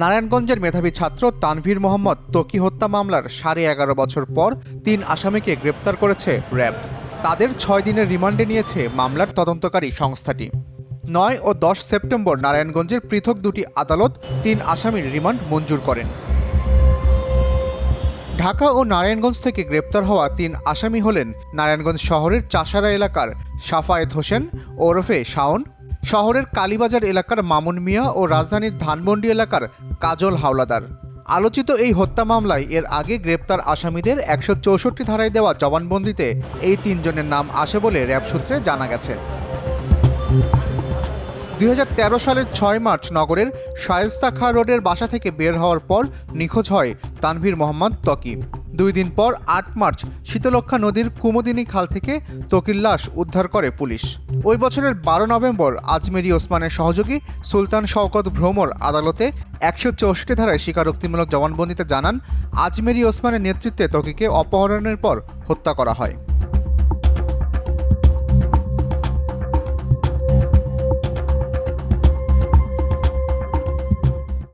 নারায়ণগঞ্জের মেধাবী ছাত্র তানভীর মোহাম্মদ তকি হত্যা মামলার সাড়ে এগারো বছর পর তিন আসামিকে গ্রেপ্তার করেছে র্যাব। তাদের ছয় দিনের রিমান্ডে নিয়েছে মামলার তদন্তকারী সংস্থাটি। নয় ও দশ সেপ্টেম্বর নারায়ণগঞ্জের পৃথক দুটি আদালত তিন আসামির রিমান্ড মঞ্জুর করেন। ঢাকা ও নারায়ণগঞ্জ থেকে গ্রেপ্তার হওয়া তিন আসামি হলেন নারায়ণগঞ্জ শহরের চাষারা এলাকার সাফায়েত হোসেন, ওরফে শাওন শহরের কালীবাজার এলাকার মামুন মিয়া ও রাজধানীর ধানমন্ডি এলাকার কাজল হাওলাদার। আলোচিত এই হত্যা মামলায় এর আগে গ্রেপ্তার আসামিদের একশো চৌষট্টি ধারায় দেওয়া জবানবন্দিতে এই তিনজনের নাম আসে বলে র্যাব সূত্রে জানা গেছে। দু হাজার তেরো সালের ছয় মার্চ নগরের শায়েস্তা খা রোডের বাসা থেকে বের হওয়ার পর নিখোঁজ হয় তানভীর মোহাম্মদ তকি দুই দিন পর আট মার্চ শীতলক্ষা নদীর কুমোদিনী খাল থেকে তকির লাশ উদ্ধার করে পুলিশ। ওই বছরের বারো নভেম্বর আজমেরি ওসমানের সহযোগী সুলতান শওকত ভ্রমর আদালতে একশো চৌষট্টি ধারায় স্বীকারোক্তিমূলক জবানবন্দিতে জানান, আজমেরি ওসমানের নেতৃত্বে তকিকে অপহরণের পর হত্যা করা হয়।